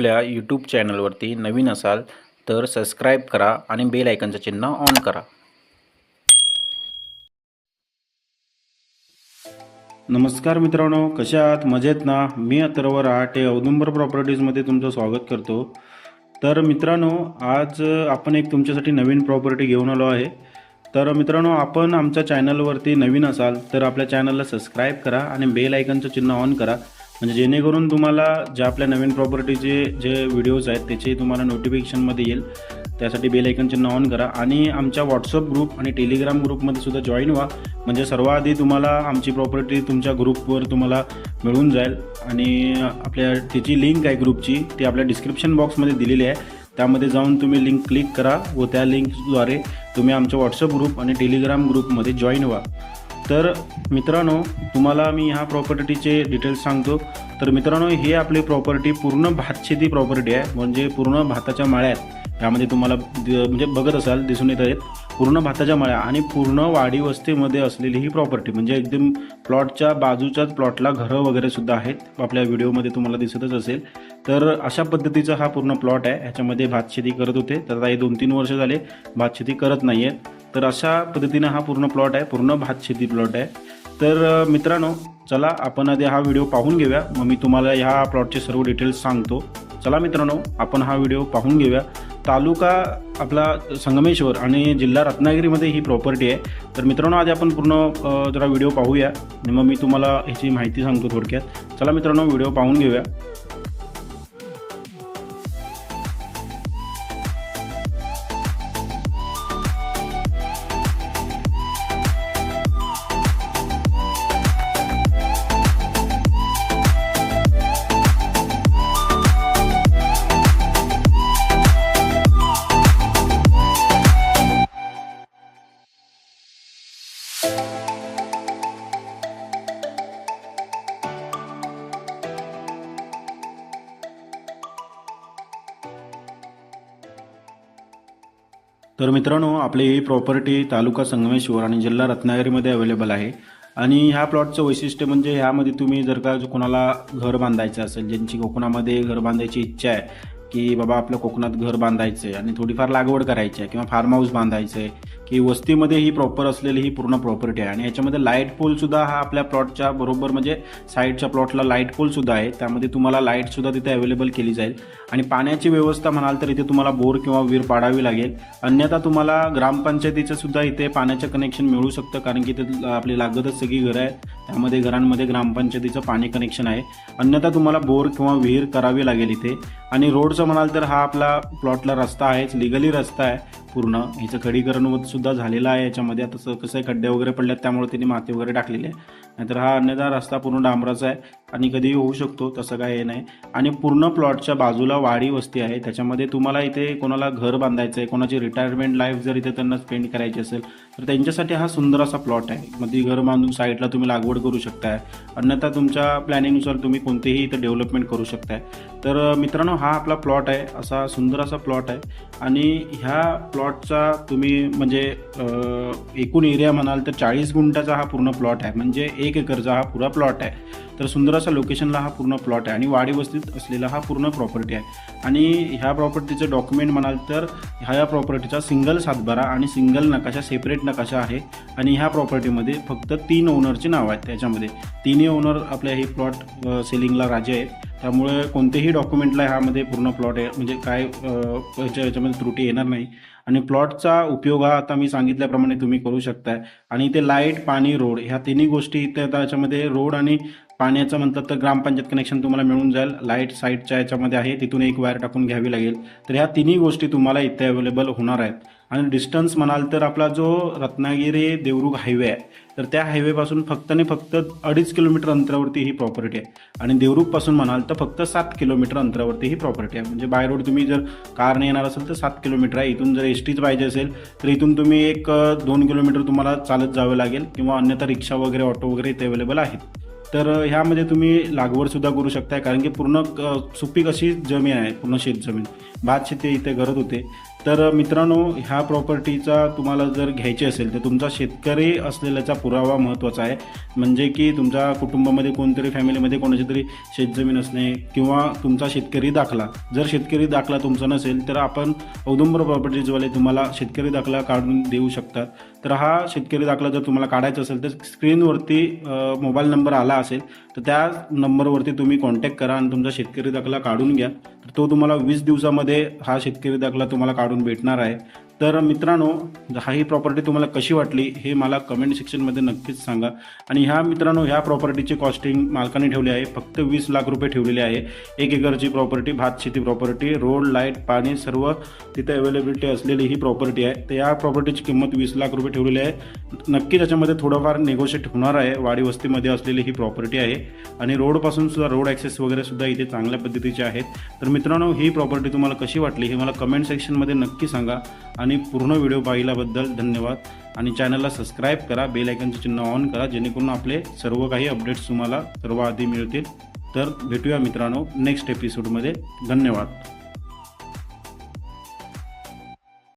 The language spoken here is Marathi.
आपल्या यूट्यूब चॅनलवरती नवीन असाल तर सबस्क्राईब करा आणि बेल आयकनचं चिन्ह ऑन करा. नमस्कार मित्रांनो कशा आहात? मजेत ना? मी अथर्व रहाटे औदुंबर प्रॉपर्टीजमध्ये तुमचं स्वागत करतो. तर मित्रांनो आज आपण एक तुमच्यासाठी नवीन प्रॉपर्टी घेऊन आलो आहे. तर मित्रांनो आपण आमच्या चॅनलवरती नवीन असाल तर आपल्या चॅनलला सबस्क्राईब करा आणि बेल आयकनचं चिन्ह ऑन करा. म्हणजे जेणेकरून तुम्हाला ज्या आपल्या नवीन प्रॉपर्टीचे जे व्हिडिओज आहेत त्याचे तुम्हाला नोटिफिकेशनमध्ये येईल. त्यासाठी बेल आयकन चिन्ह ऑन करा. आणि आमच्या व्हॉट्सअप ग्रुप आणि टेलिग्राम ग्रुपमध्ये सुद्धा जॉईन व्हा. म्हणजे सर्वाधी तुम्हाला आमची प्रॉपर्टी तुमच्या ग्रुपवर तुम्हाला मिळून जाईल. आणि आपल्या त्याची लिंक आहे ग्रुपची ती आपल्या डिस्क्रिप्शन बॉक्समध्ये दिलेली आहे. त्यामध्ये जाऊन तुम्ही लिंक क्लिक करा व त्या लिंकद्वारे तुम्ही आमच्या व्हॉट्सअप ग्रुप आणि टेलिग्राम ग्रुपमध्ये जॉईन व्हा. तर मित्रांनो तुम्हाला मी ह्या प्रॉपर्टीचे डिटेल्स सांगतो. तर मित्रांनो ही आपली प्रॉपर्टी पूर्ण भातशेती प्रॉपर्टी आहे. म्हणजे पूर्ण भाताच्या माळ्यात यामध्ये तुम्हाला म्हणजे बघत असाल दिसून येत आहेत. पूर्ण भाताच्या माळ्या आणि पूर्ण वाडी वस्तीमध्ये असलेली ही प्रॉपर्टी म्हणजे एकदम प्लॉटच्या बाजूच्याच प्लॉटला घरं वगैरे सुद्धा आहेत. आपल्या व्हिडिओमध्ये तुम्हाला दिसतच असेल. तर अशा पद्धतीचा हा पूर्ण प्लॉट आहे. ह्याच्यामध्ये भातशेती करत होते. तर आता हे दोन तीन वर्ष झाले. भातशेती करत नाही आहेत तर अशा पद्धतीनं हा पूर्ण प्लॉट आहे पूर्ण भातशेती प्लॉट आहे. तर मित्रांनो चला आपण आधी हा व्हिडिओ पाहून घेऊया. मग मी तुम्हाला ह्या प्लॉटचे सर्व डिटेल्स सांगतो. चला मित्रांनो आपण हा व्हिडिओ पाहून घेऊया. तालुका आपला संगमेश्वर आणि जिल्हा रत्नागिरीमध्ये ही प्रॉपर्टी आहे. तर मित्रांनो आधी आपण पूर्ण जरा व्हिडिओ पाहूया. आणि मग मी तुम्हाला ह्याची माहिती सांगतो थोडक्यात. चला मित्रांनो व्हिडिओ पाहून घेऊया. तर मित्रांनो आपली ही प्रॉपर्टी तालुका संगमेश्वर आणि जिल्हा रत्नागिरीमध्ये अवेलेबल आहे. आणि ह्या प्लॉटचं वैशिष्ट्य म्हणजे ह्यामध्ये तुम्ही जर का कोणाला घर बांधायचं असेल ज्यांची कोकणामध्ये घर बांधायची इच्छा आहे की बाबा आपलं कोकणात घर बांधायचं आहे आणि थोडीफार लागवड करायची आहे किंवा फार्म हाऊस बांधायचं आहे की वस्तीमध्ये ही प्रॉपर असलेली ही पूर्ण प्रॉपर्टी आहे. आणि याच्यामध्ये लाइट पोलसुद्धा हा आपल्या प्लॉटच्या बरोबर म्हणजे साईडच्या प्लॉटला लाइट पोलसुद्धा आहे. त्यामध्ये तुम्हाला लाईटसुद्धा तिथे अवेलेबल केली जाईल. आणि पाण्याची व्यवस्था म्हणाल तर इथे तुम्हाला बोर किंवा विहीर पाडावी लागेल. अन्यथा तुम्हाला ग्रामपंचायतीचं सुद्धा इथे पाण्याचं कनेक्शन मिळू शकतं कारण की ते आपली लागतच सगळी घरं आहेत. त्यामध्ये घरांमध्ये ग्रामपंचायतीचं पाणी कनेक्शन आहे. अन्यथा तुम्हाला बोर किंवा विहीर करावी लागेल इथे. आणि रोडचं म्हणाल तर हा आपला प्लॉटला रस्ता आहेच लिगली रस्ता आहे पूर्ण. ह्याचं खडीकरण सुद्धा झालेलं आहे याच्यामध्ये आता कसं आहे खड्डे वगैरे पडल्यात त्यामुळे त्यांनी माती वगैरे टाकलेली आहे. नाहीतर हा अन्यथा रस्ता पूर्ण डांबराचा आहे. आणि कधीही होऊ शकतो तसं काय हे नाही. आणि पूर्ण प्लॉटच्या बाजूला वाडी वस्ती आहे. त्याच्यामध्ये तुम्हाला इथे कोणाला घर बांधायचं आहे कोणाची रिटायरमेंट लाईफ जर इथे त्यांना स्पेंड करायची असेल तर त्यांच्यासाठी हा सुंदर असा प्लॉट आहे. मध्ये घर बांधून साईडला तुम्ही लागवड करू शकताय. अन्यथा तुमच्या प्लॅनिंगनुसार तुम्ही कोणतेही इथं डेव्हलपमेंट करू शकताय. तर मित्रांनो हा आपला प्लॉट आहे. असा सुंदर असा प्लॉट आहे. आणि ह्या प्लॉटचा तुम्ही म्हणजे एकूण एरिया म्हणाल तर चाळीस गुंठाचा हा पूर्ण प्लॉट आहे. म्हणजे एक एकरचा हा पुरा प्लॉट आहे. तर सुंदर असा लोकेशनला हा पूर्ण प्लॉट आहे आणि वाडी वस्तीत असलेला हा पूर्ण प्रॉपर्टी आहे. आणि ह्या प्रॉपर्टीचं डॉक्युमेंट म्हणाल तर ह्या प्रॉपर्टीचा सिंगल सातबारा आणि सिंगल नकाशा सेपरेट नकाशा आहे. आणि ह्या प्रॉपर्टीमध्ये फक्त तीन ओनरचे नाव आहेत त्याच्यामध्ये. तिन्ही ओनर आपल्या हे प्लॉट सेलिंगला राजे आहेत. त्यामुळे कोणतेही डॉक्युमेंटला ह्यामध्ये पूर्ण प्लॉट आहे म्हणजे काय याच्या याच्यामध्ये त्रुटी येणार नाही. आणि प्लॉटचा उपयोग हा आता मी सांगितल्याप्रमाणे तुम्ही करू शकताय. आणि इथे लाइट पाणी रोड ह्या तिन्ही गोष्टी इथे आता याच्यामध्ये रोड आणि पाण्याचं म्हटलं तर ग्रामपंचायत कनेक्शन तुम्हाला मिळून जाईल. लाइट साईडच्या याच्यामध्ये आहे. तिथून एक वायर टाकून घ्यावी लागेल. तर ह्या तिन्ही गोष्टी तुम्हाला इथे अवेलेबल होणार आहेत. आणि डिस्टन्स म्हणाल तर आपला जो रत्नागिरी देवरुख हायवे आहे तर त्या हायवेपासून फक्त आणि फक्त अडीच किलोमीटर अंतरावरती ही प्रॉपर्टी आहे. आणि देवरुखपासून म्हणाल तर फक्त सात किलोमीटर अंतरावरती ही प्रॉपर्टी आहे. म्हणजे बाय रोड तुम्ही जर कारने येणार असेल तर सात किलोमीटर आहे. इथून जर एस टीच पाहिजे असेल तर इथून तुम्ही एक दोन किलोमीटर तुम्हाला चालत जावं लागेल. किंवा अन्यथा रिक्षा वगैरे ऑटो वगैरे इथे अवेलेबल आहेत. तर ह्यामध्ये तुम्ही लागवडसुद्धा करू शकताय कारण की पूर्ण सुपीक अशी जमीन आहे पूर्ण शेतजमीन. भात शेती इथे करत होते. तर मित्रांनो ह्या प्रॉपर्टीचा तुम्हाला जर घ्यायची असेल तर तुमचा शेतकरी असलेल्याचा पुरावा महत्त्वाचा आहे. म्हणजे की तुमच्या कुटुंबामध्ये कोणतरी फॅमिलीमध्ये कोणाची तरी शेतजमीन असणे किंवा तुमचा शेतकरी दाखला. जर शेतकरी दाखला तुमचा नसेल तर आपण औदुंबर प्रॉपर्टीजवाले तुम्हाला शेतकरी दाखला काढून देऊ शकतात. तर हा शेतकरी दाखला जर तुम्हाला काढायचा असेल तर स्क्रीनवरती मोबाईल नंबर आला असेल तर त्या नंबरवरती तुम्ही कॉन्टॅक्ट करा आणि तुमचा शेतकरी दाखला काढून घ्या. तर तो तुम्हाला वीस दिवसामध्ये हा शेतकरी दाखला तुम्हाला काढून भेटणार आहे. तर मित्रांनो हा ही प्रॉपर्टी तुम्हाला कशी वाटली हे मला कमेंट सेक्शनमध्ये नक्कीच सांगा. आणि ह्या मित्रांनो ह्या प्रॉपर्टीचे कॉस्टिंग मालकाने ठेवले आहे. फक्त वीस लाख रुपये ठेवलेले आहे. एक एकरची प्रॉपर्टी भात शेती प्रॉपर्टी रोड लाइट पाणी सर्व तिथे अवेलेबिलिटी असलेली ही प्रॉपर्टी आहे. तर या प्रॉपर्टीची किंमत वीस लाख रुपये ठेवलेली आहे. नक्की त्याच्यामध्ये थोडंफार नेगोशिएट होणार आहे. वाडी वस्तीमध्ये असलेली ही प्रॉपर्टी आहे. आणि रोडपासून सुद्धा रोड ॲक्सेस वगैरे सुद्धा इथे चांगल्या पद्धतीचे आहेत. तर मित्रांनो ही प्रॉपर्टी तुम्हाला कशी वाटली हे मला कमेंट सेक्शनमध्ये नक्की सांगा. आणि पूर्ण व्हिडिओ पाहिल्याबद्दल धन्यवाद. आणि चॅनलला सबस्क्राईब करा बेल आयकनचे चिन्ह ऑन करा जेणेकरून आपले सर्व काही अपडेट्स तुम्हाला सर्व आधी मिळतील. तर भेटूया मित्रांनो नेक्स्ट एपिसोडमध्ये धन्यवाद.